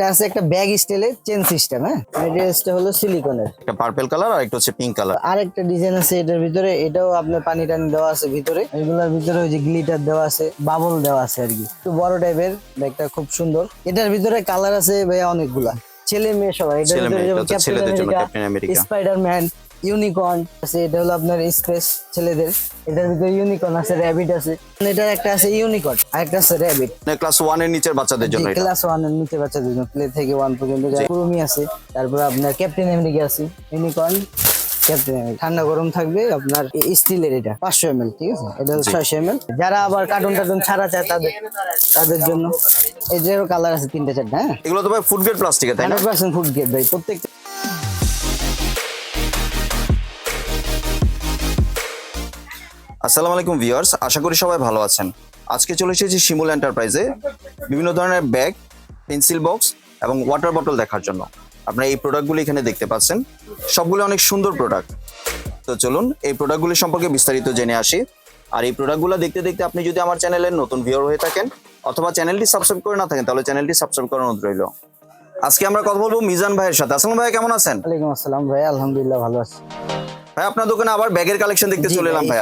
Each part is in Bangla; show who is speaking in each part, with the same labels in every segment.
Speaker 1: এটা আছে একটা ব্যাগ স্টাইলের চেন সিস্টেম হ্যাঁ? ম্যাটেরিয়ালসটা হলো সিলিকনের।
Speaker 2: একটা পার্পেল কালার আর একটা হচ্ছে পিঙ্ক কালার
Speaker 1: আরেকটা ডিজাইন আছে এটার ভিতরে এটাও আপনার পানি টানি দেওয়া আছে ভিতরে। এগুলোর ভিতরে ওই যে গ্লিটার দেওয়া আছে বাবল দেওয়া আছে আর কি। একটু বড় টাইপের ব্যাগটা খুব সুন্দর। এটার ভিতরে কালার আছে ভাইয়া অনেকগুলা। ছেলে মেয়ে সবাই স্পাইডার
Speaker 2: ছেলে মেয়ে,
Speaker 1: যেমন
Speaker 2: এটা হচ্ছে ছেলেদের জন্য ক্যাপ্টেন আমেরিকা।
Speaker 1: স্পাইডারম্যান ইউনিকর্ন আছে এটা হলো আপনার স্পেস ছেলেদের। এটার ভিতরে ইউনিকর্ন আছে র্যাবিট আছে। এটা একটা আছে ইউনিকর্ন আর একটা আছে র্যাবিট
Speaker 2: ক্লাস ওয়ানের নিচের বাচ্চাদের জন্য
Speaker 1: ক্লাস ওয়ানের নিচের বাচ্চাদের জন্য প্লে থেকে ওয়ান পর্যন্ত কুরুমি আছে তারপর আপনার ক্যাপ্টেন আমেরিকা আছে ইউনিকর্ন ঠান্ডা গরম থাকবে আপনার স্টিলের এটা পাঁচশো এম ঠিক আছে? এটা হলো ছয়শো এম যারা আবার কার্টুন টার্টুন ছাড়া চায় তাদের তাদের জন্য। এই যে কালার আছে তিনটে চারটা হ্যাঁ?
Speaker 2: এগুলো তো ভাই ফুড গ্রেড প্লাস্টিকের তাই
Speaker 1: হান্ড্রেড পার্সেন্ট ফুড গেট ভাই প্রত্যেকটা
Speaker 2: আসসালামু আলাইকুম ভিউয়ার্স আশা করি সবাই ভালো আছেন। আজকে চলে এসেছি শিমুল এন্টারপ্রাইজে বিভিন্ন ধরনের ব্যাগ পেন্সিল বক্স এবং ওয়াটার বটল দেখার জন্য। আপনারা এই প্রোডাক্টগুলি এখানে দেখতে পাচ্ছেন। সবগুলো অনেক সুন্দর প্রোডাক্ট তো চলুন এই প্রোডাক্টগুলি সম্পর্কে বিস্তারিত জেনে আসি। আর এই প্রোডাক্টগুলো দেখতে দেখতে আপনি যদি আমার চ্যানেলের নতুন ভিউয়ার হয়ে থাকেন অথবা চ্যানেলটি সাবস্ক্রাইব করে না থাকেন তাহলে চ্যানেলটি সাবস্ক্রাইব করার অনুরোধ রইল। আজকে আমরা কথা বলব মিজান ভাইয়ের সাথে। আসসালাম ভাই কেমন আছেন?
Speaker 1: ওয়ালাইকুম আসসালাম ভাই আলহামদুলিল্লাহ ভালো আছি।
Speaker 2: ভাই আপনার দোকানে আবার ব্যাগের কালেকশন দেখতে চলে এলাম
Speaker 1: ভাই,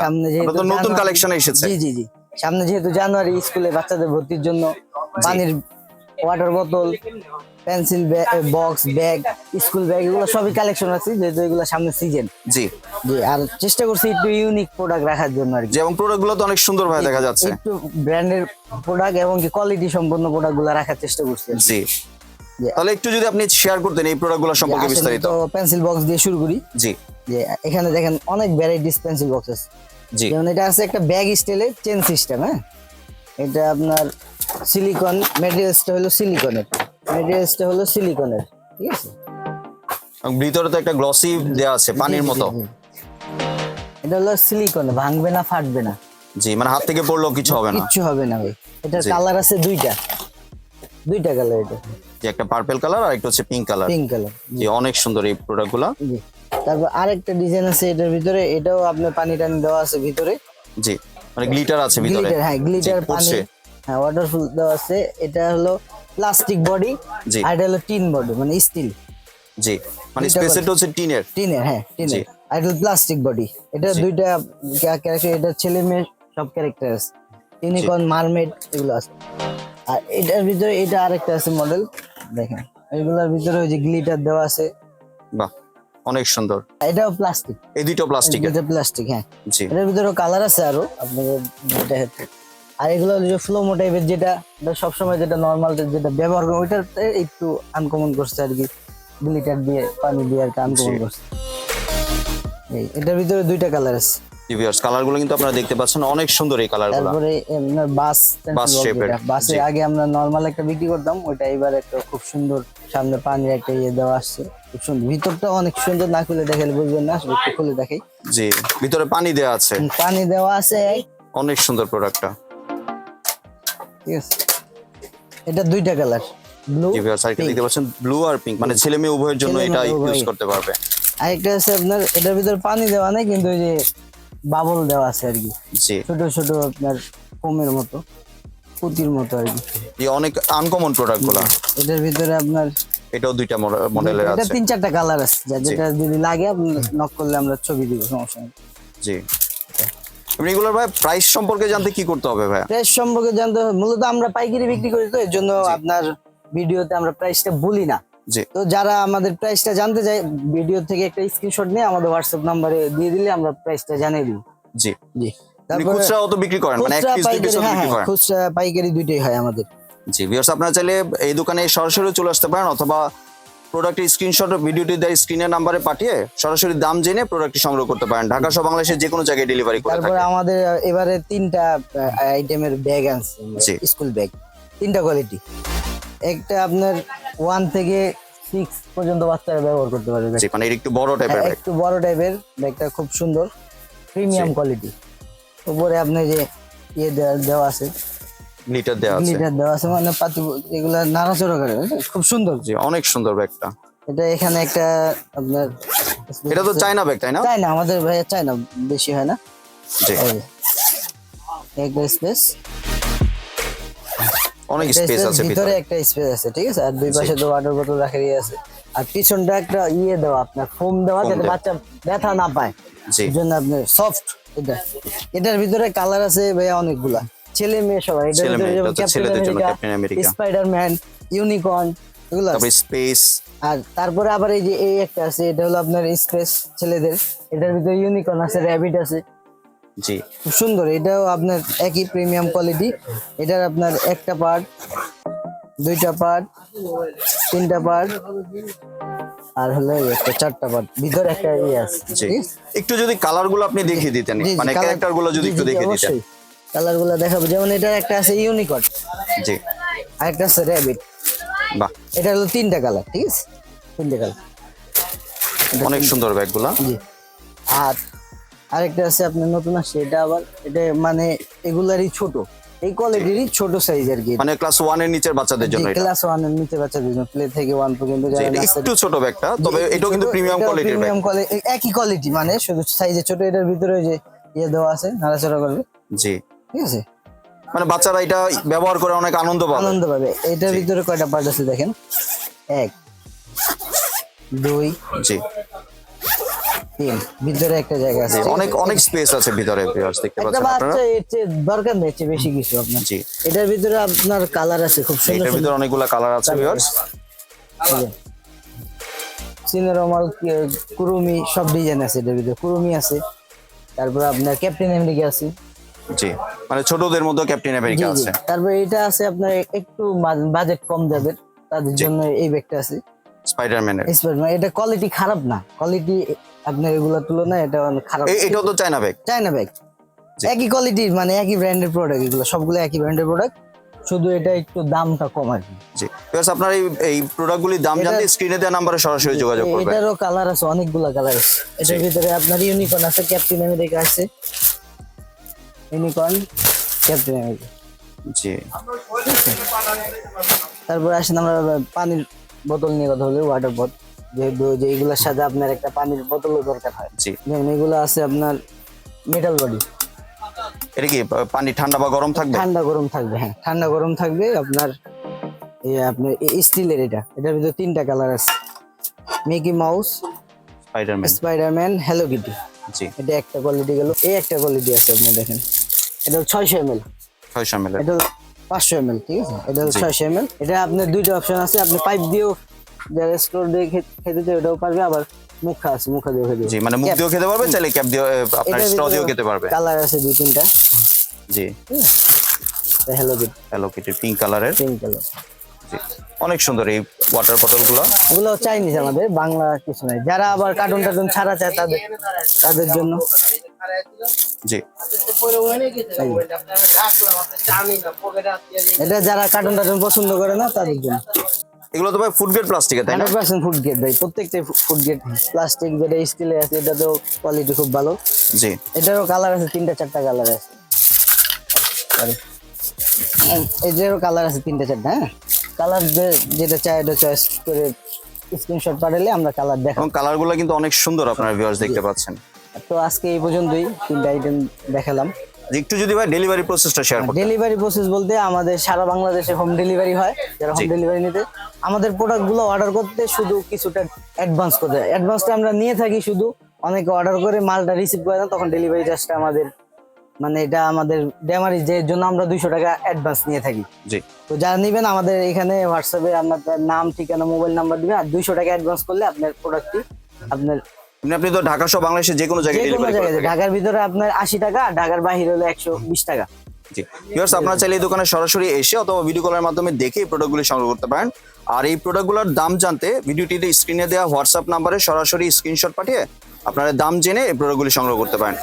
Speaker 2: তো নতুন কালেকশন এসেছে।
Speaker 1: জি জি জি। সামনে যেহেতু জানুয়ারি স্কুলে বাচ্চাদের ভর্তির জন্য পানির ওয়াটার বোতল pencil box bag school bag এগুলো সবই কালেকশন আছে যেহেতু এগুলো সামনে সিজন
Speaker 2: জি।
Speaker 1: জি আর চেষ্টা করছি একটু ইউনিক প্রোডাক্ট রাখার জন্য আর কি।
Speaker 2: যে এবং প্রোডাক্টগুলো তো অনেক সুন্দর ভাবে দেখা যাচ্ছে।
Speaker 1: একটু ব্র্যান্ডের প্রোডাক্ট এবং কি কোয়ালিটি সম্পন্ন প্রোডাক্টগুলো রাখার চেষ্টা করছি
Speaker 2: জি। তাহলে একটু যদি আপনি শেয়ার করতেন এই প্রোডাক্টগুলো সম্পর্কে বিস্তারিত।
Speaker 1: তো পেন্সিল বক্স দিয়ে শুরু করি।
Speaker 2: জি।
Speaker 1: যে এখানে দেখেন অনেক ভ্যারাইটিস পেন্সিল বক্স আছে।
Speaker 2: জি।
Speaker 1: যেমন এটা আছে একটা ব্যাগ স্টাইলের চেন সিস্টেম হ্যাঁ? এটা আপনার সিলিকন ম্যাটেরিয়ালসটা হলো সিলিকনের ম্যাটেরিয়ালসটা হলো সিলিকনের ঠিক আছে?
Speaker 2: ভিতরে তো একটা গ্লসি দেওয়া আছে পানির মতো।
Speaker 1: এটা হলো সিলিকন ভাঙবে না ফাটবে না।
Speaker 2: জি মানে হাত থেকে পড়লেও কিছু হবে না।
Speaker 1: কিছু হবে না ভাই। এটার কালার আছে দুইটা। দুইটা কালার এটা।
Speaker 2: যে একটা পার্পল কালার আর একটা হচ্ছে পিঙ্ক কালার
Speaker 1: পিঙ্ক কালার
Speaker 2: জি। অনেক সুন্দর এই প্রোডাক্টগুলা
Speaker 1: জি। তারপর আরেকটা ডিজাইন আছে এটার ভিতরে এটাও আপনার পানি টানি দেওয়া আছে ভিতরে।
Speaker 2: জি মানে গ্লিটার আছে ভিতরে।
Speaker 1: গ্লিটার হ্যাঁ গ্লিটার পানি। হ্যাঁ ওয়াটারফুল দেওয়া আছে। এটা হলো প্লাস্টিক বডি। আর এটা হলো টিন বডি মানে স্টিল
Speaker 2: জি মানে স্পেসিটা হচ্ছে টিনের
Speaker 1: টিনের হ্যাঁ টিনের আর এটা প্লাস্টিক বডি এটা দুইটা ক্যারেক্টার এটা ছেলে মেয়ে সব ক্যারেক্টার আছে। ইউনিকর্ন মারমেড এগুলো আছে। আর এটার ভিতরে এটা আরেকটা আছে মডেল দেখেন এগুলোর ভিতরে ওই যে গ্লিটার দেওয়া আছে।
Speaker 2: বাহ অনেক সুন্দর।
Speaker 1: এটাও প্লাস্টিক
Speaker 2: এই দুটো প্লাস্টিকের
Speaker 1: এটা প্লাস্টিক হ্যাঁ।
Speaker 2: জি।
Speaker 1: এটার ভিতরে কালার আছে আরও আপনাদের দেখাতে আর এগুলো যে ফ্লোমো টাইপের যেটা সবসময় যেটা নর্মাল যেটা ব্যবহার করে ওইটার একটু আনকমন করছে আর কি। গ্লিটার দিয়ে পানি দিয়ে আর কি আনকমন করছে। এই এটার ভিতরে দুইটা কালার আছে।
Speaker 2: ভিউয়ার্স কালার কিন্তু আপনারা দেখতে পাচ্ছেন অনেক সুন্দর এই কালার
Speaker 1: তারপরে আপনার বাস আগে আমরা নর্মাল একটা বিক্রি করতাম ওইটা এবার একটা খুব সুন্দর সামনে পানির একটা ইয়ে দেওয়া আসছে। খুব সুন্দর। ভিতরটা অনেক সুন্দর না খুলে দেখালে বুঝবেন না আসলে খুলে দেখাই।
Speaker 2: জি ভিতরে পানি দেওয়া আছে।
Speaker 1: পানি দেওয়া আছে।
Speaker 2: অনেক সুন্দর প্রোডাক্টটা
Speaker 1: ঠিক আছে এটা দুইটা কালার ব্লু
Speaker 2: জি ভিউয়ার্স আরেকটা দেখতে পাচ্ছেন ব্লু আর পিঙ্ক মানে ছেলে মেয়ে উভয়ের জন্য এটা ইউজ করতে পারবে।
Speaker 1: আরেকটা আছে আপনার এটার ভিতরে পানি দেওয়া নেই কিন্তু ওই যে বাবল দেওয়া আছে আর কি।
Speaker 2: জি।
Speaker 1: ছোট ছোট আপনার ফোমের মতো পুতির মতো আর কি।
Speaker 2: এই অনেক আনকমন প্রোডাক্টগুলা।
Speaker 1: এটার ভিতরে আপনার
Speaker 2: এটাও দুইটা মডেলের
Speaker 1: এটা
Speaker 2: আছে।
Speaker 1: তিন চারটা কালার আছে। যেটা যদি লাগে আপনি নক করলে আমরা ছবি দিব সমস্যা নেই।
Speaker 2: জি। এগুলোর ভাই প্রাইস সম্পর্কে জানতে কি করতে হবে ভাই?
Speaker 1: প্রাইস সম্পর্কে জানতে মূলত আমরা পাইকারি বিক্রি করি তো এর জন্য আপনার ভিডিওতে আমরা প্রাইসটা বলি না। তো যারা আমাদের প্রাইসটা জানতে চায় ভিডিও থেকে একটা স্ক্রিনশট নিয়ে আমাদের হোয়াটসঅ্যাপ নাম্বারে দিয়ে দিলে আমরা প্রাইসটা জানিয়ে দিব
Speaker 2: জি।
Speaker 1: জি।
Speaker 2: আপনি
Speaker 1: তারপরে
Speaker 2: অত বিক্রি করেন মানে এক পিস দুই
Speaker 1: পাইকারি
Speaker 2: পিস
Speaker 1: হ্যাঁ
Speaker 2: বিক্রি
Speaker 1: হ্যাঁ
Speaker 2: করেন।
Speaker 1: খুচরা পাইকারি দুইটাই হয় আমাদের।
Speaker 2: জি ভিউয়ার্স আপনারা চাইলে এই দোকানে সরাসরি চলে আসতে পারেন অথবা প্রোডাক্টের স্ক্রিনশট ও ভিডিওটি দেয় স্ক্রিনের নাম্বারে পাঠিয়ে সরাসরি দাম জেনে প্রোডাক্টটি সংগ্রহ করতে পারেন। ঢাকা সহ বাংলাদেশের যে কোনো জায়গায় ডেলিভারি করে
Speaker 1: তারপরে আমাদের এবারে তিনটা আইটেমের ব্যাগ আনছে স্কুল ব্যাগ তিনটা কোয়ালিটি একটা আপনার ওয়ান থেকে সিক্স পর্যন্ত বাচ্চারা ব্যবহার করতে পারবে
Speaker 2: মানে একটু বড় টাইপের
Speaker 1: হ্যাঁ, একটু বড় টাইপের ব্যাগটা খুব সুন্দর। প্রিমিয়াম কোয়ালিটি উপরে আপনি যে ইয়ে দেওয়া আছে
Speaker 2: দেওয়া আছে।
Speaker 1: গ্লিটার দেওয়া আছে মানে পাতি এগুলা নাড়াচড়া করে খুব সুন্দর।
Speaker 2: জি অনেক সুন্দর ব্যাগটা।
Speaker 1: এটা এখানে একটা আপনার
Speaker 2: এটা তো চায়না ব্যাগ তাই না?
Speaker 1: চাই না আমাদের ভাইয়া চাই না বেশি হয় না?
Speaker 2: জি।
Speaker 1: একটা স্পেস
Speaker 2: অনেক স্পেস আছে
Speaker 1: ভিতরে একটা স্পেস আছে ঠিক আছে? আর দুই পাশে তো ওয়াটার বোতল রাখা আছে। আর পিছনটা একটা ইয়ে দেওয়া আপনার ফোম দেওয়া যাতে বাচ্চা ব্যথা না পায়।
Speaker 2: জি।
Speaker 1: জন্য আপনার সফট এটা। এটার ভিতরে কালার আছে ভাইয়া অনেকগুলা। ছেলে মেয়ে সবাই
Speaker 2: ছেলে মেয়ে,
Speaker 1: ক্যাপ্টেন
Speaker 2: ছেলেদের জন্য
Speaker 1: America
Speaker 2: captain America.
Speaker 1: Spiderman unicorn এগুলো।
Speaker 2: তারপরে স্পেস
Speaker 1: আর তারপরে আবার এই যে এই একটা আছে এটা হলো আপনার স্পেস ছেলেদের। এটার ভিতরে ইউনিকর্ন আছে র্যাবিট আছে।
Speaker 2: জি।
Speaker 1: খুব সুন্দর এটাও আপনার একই প্রিমিয়াম কোয়ালিটি এটার আপনার একটা পার্ট দুইটা পার্ট তিনটা পার্ট আর হলো একটা চারটা পার্ট ভিতরে একটা ইয়ে আছে
Speaker 2: একটু যদি কালারগুলো আপনি দেখিয়ে দিতেন মানে ক্যারেক্টারগুলো যদি একটু দেখিয়ে দিতেন।
Speaker 1: কালারগুলো দেখাবো। যেমন এটার একটা আছে ইউনিকর্ন
Speaker 2: জি।
Speaker 1: আর একটা আছে র্যাবিট।
Speaker 2: বাহ।
Speaker 1: এটা হলো তিনটা কালার ঠিক আছে? তিনটা কালার।
Speaker 2: অনেক সুন্দর ব্যাগগুলা।
Speaker 1: জি। আর আরেকটা আছে আপনার নতুন আসছে এটা আবার এটা মানে এগুলারই ছোট। এই কোয়ালিটিরই ছোট সাইজ আর কি
Speaker 2: মানে ক্লাস ওয়ানের নিচের বাচ্চাদের জন্য এটা।
Speaker 1: ক্লাস ওয়ানের নিচে বাচ্চাদের জন্য প্লে থেকে ওয়ান পর্যন্ত
Speaker 2: জি,
Speaker 1: যারা
Speaker 2: একটু ছোট ব্যাগটা তবে এটাও কিন্তু প্রিমিয়াম কোয়ালিটির ব্যাগ
Speaker 1: premium quality, একই কোয়ালিটি মানে শুধু সাইজে ছোট এটার ভিতরে যে ইয়ে দেওয়া আছে নাড়াচাড়া করবে।
Speaker 2: জি।
Speaker 1: ঠিক আছে?
Speaker 2: মানে বাচ্চারা এটা ব্যবহার করে অনেক আনন্দ পাবে।
Speaker 1: আনন্দ পাবে। এটার ভিতরে কয়টা পার্ট আছে দেখেন? এক দুই
Speaker 2: জি।
Speaker 1: তিন। ভিতরে একটা জায়গা আছে।
Speaker 2: অনেক অনেক স্পেস আছে ভিতরে viewers, দেখতে পাচ্ছেন আপনারা?
Speaker 1: বাচ্চা এর চেয়ে দরকার নেই বেশি কিছু আপনার।
Speaker 2: জি।
Speaker 1: এটার ভিতরে আপনার কালার আছে খুব সুন্দর
Speaker 2: এটার ভিতরে অনেকগুলো কালার আছে ভিউয়ার্স
Speaker 1: সিনেরমাল কুরুমি সব ডিজাইন আছে এটার ভিতরে। কুরুমি আছে। তারপর আপনার ক্যাপ্টেন আমেরিকা আছে।
Speaker 2: জি। মানে ছোটদের মধ্যে ক্যাপ্টেন আমেরিকা আছে।
Speaker 1: তারপর এটা আছে আপনার একটু বাজেট কম যাবে। তাদের জন্য এই ব্যাগটা আছে।
Speaker 2: স্পাইডারম্যানের
Speaker 1: Spiderman, এটা কোয়ালিটি খারাপ না। কোয়ালিটি আপনার এগুলোর তুলনায় এটা অনেক খারাপ।
Speaker 2: এটাও তো চায়না ব্যাগ
Speaker 1: চায়না ব্যাগ একই কোয়ালিটির মানে একই ব্র্যান্ডের প্রোডাক্ট এগুলো সবগুলো একই ব্র্যান্ডের প্রোডাক্ট শুধু এটা একটু দামটা কম আর কি।
Speaker 2: জি। আপনার এই এই প্রোডাক্টগুলির দাম জানতে স্ক্রিনে দেওয়া নাম্বারে সরাসরি যোগাযোগ করবেন।
Speaker 1: এটারও কালার আছে অনেকগুলা কালার আছে। এটার ভিতরে আপনার ইউনিকর্ন আছে ক্যাপ্টেন আমেরিকা আছে। ইউনিকর্ন ক্যাপ্টেন আমেরিকা
Speaker 2: জি।
Speaker 1: তারপর আসেন আমরা পানির বোতল নিয়ে কথা বলি ওয়াটার বট যেহেতু যে এগুলোর সাথে আপনার একটা পানির বোতলও দরকার হয়।
Speaker 2: জি।
Speaker 1: যেমন এগুলো আছে আপনার মেটাল বডি
Speaker 2: এটা কি পানি ঠান্ডা বা গরম থাকবে?
Speaker 1: ঠান্ডা গরম থাকবে হ্যাঁ। ঠান্ডা গরম থাকবে আপনার এই আপনার স্টিলের এটা। এটার ভিতরে তিনটা কালার আছে। Mickey Mouse
Speaker 2: Spiderman
Speaker 1: Spiderman Hello Kitty
Speaker 2: জি।
Speaker 1: এটা একটা কোয়ালিটি গেল। এই একটা কোয়ালিটি আছে আপনি দেখেন। এটা ছয়শো এম এল
Speaker 2: ছয়শো মিলের
Speaker 1: এটা পাঁচশো এম এল ঠিক আছে? এটা ছয়শো এম এল এটা আপনার দুইটা অপশন আছে আপনি পাইপ দিয়েও স্টোর দিয়ে খেতে চায় ওটাও পারবে আবার মুখা আছে মুখা দিয়ে খেতে
Speaker 2: জি মানে মুখ দিয়েও খেতে পারবে চাইলে ক্যাপ দিয়ে আপনার স্ট্র দিয়েও খেতে পারবে।
Speaker 1: কালার আছে দুই তিনটা।
Speaker 2: জি।
Speaker 1: Hello Kit
Speaker 2: Hello Kitty pink কালারের
Speaker 1: পিঙ্ক কালার
Speaker 2: জি। অনেক সুন্দর এই ওয়াটার বটলগুলো
Speaker 1: এগুলো চাইনিজ আমাদের বাংলা কিছু নাই। যারা আবার কার্টুন টার্টুন ছাড়া চায় তাদের তাদের জন্য।
Speaker 2: জি।
Speaker 1: এটা যারা কার্টুন টার্টুন পছন্দ করে না তাদের জন্য।
Speaker 2: এগুলো তো ভাই ফুড গ্রেড প্লাস্টিকের তাই না?
Speaker 1: হান্ড্রেড পার্সেন্ট ফুড গ্রেড ভাই প্রত্যেকটা ফুড গ্রেড প্লাস্টিক যেটা স্টিলের আছে এটাতেও কোয়ালিটি খুব ভালো।
Speaker 2: জি।
Speaker 1: এটারও কালার আছে তিনটা চারটা কালার আছে। এটারও কালার আছে তিনটা চারটা হ্যাঁ? কালার যেটা চাই এটা চয়েস করে স্ক্রিনশট পাঠালে আমরা কালার দেখাবো
Speaker 2: কালারগুলো কিন্তু অনেক সুন্দর আপনার ভিউয়ার্স দেখতে পাচ্ছেন।
Speaker 1: তো আজকে এই পর্যন্তই তিনটা আইটেম দেখালাম।
Speaker 2: একটু যদি ভাই ডেলিভারি প্রসেসটা শেয়ার করতে
Speaker 1: ডেলিভারি প্রসেস বলতে আমাদের সারা বাংলাদেশে হোম ডেলিভারি হয় যারা হোম ডেলিভারি নিতে। আমাদের প্রোডাক্টগুলো অর্ডার করতে শুধু কিছুটা অ্যাডভান্স করতে হয়। অ্যাডভান্সটা আমরা নিয়ে থাকি শুধু অনেকে অর্ডার করে মালটা রিসিভ করে না তখন ডেলিভারি চার্জটা আমাদের মানে এটা আমাদের ডেমারি যে জন্য আমরা দুইশো টাকা অ্যাডভান্স নিয়ে থাকি।
Speaker 2: জি।
Speaker 1: তো যারা নেবেন আমাদের এখানে হোয়াটসঅ্যাপে আপনার নাম ঠিকানা মোবাইল নাম্বার দিবেন আর দুইশো টাকা অ্যাডভান্স করলে আপনার প্রোডাক্টটি আপনার
Speaker 2: আপনি তো ঢাকা সহ বাংলাদেশের যে কোনো জায়গায় ডেলিভারি
Speaker 1: জায়গায়।
Speaker 2: করে
Speaker 1: ঢাকার ভিতরে আপনার আশি টাকা আর ঢাকার বাহিরে হলে একশো বিশ টাকা।
Speaker 2: জি। ভিউয়ার্স আপনারা চাইলে এই দোকানে সরাসরি এসে অথবা ভিডিও কলের মাধ্যমে দেখে এই প্রোডাক্টগুলি সংগ্রহ করতে পারেন। আর এই প্রোডাক্টগুলোর দাম জানতে ভিডিওটিতে স্ক্রিনে দেওয়া হোয়াটসঅ্যাপ নাম্বারে সরাসরি স্ক্রিনশট পাঠিয়ে আপনারা দাম জেনে এই প্রোডাক্টগুলি সংগ্রহ করতে পারেন।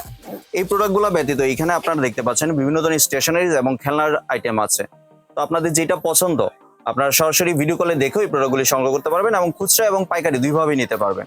Speaker 2: এই প্রোডাক্টগুলো ব্যতীত এখানে আপনারা দেখতে পাচ্ছেন বিভিন্ন ধরনের স্টেশনারিজ এবং খেলনার আইটেম আছে। তো আপনাদের যেটা পছন্দ আপনারা সরাসরি ভিডিও কলে দেখেও এই প্রোডাক্টগুলি সংগ্রহ করতে পারবেন এবং খুচরা এবং পাইকারি দুইভাবেই নিতে পারবেন।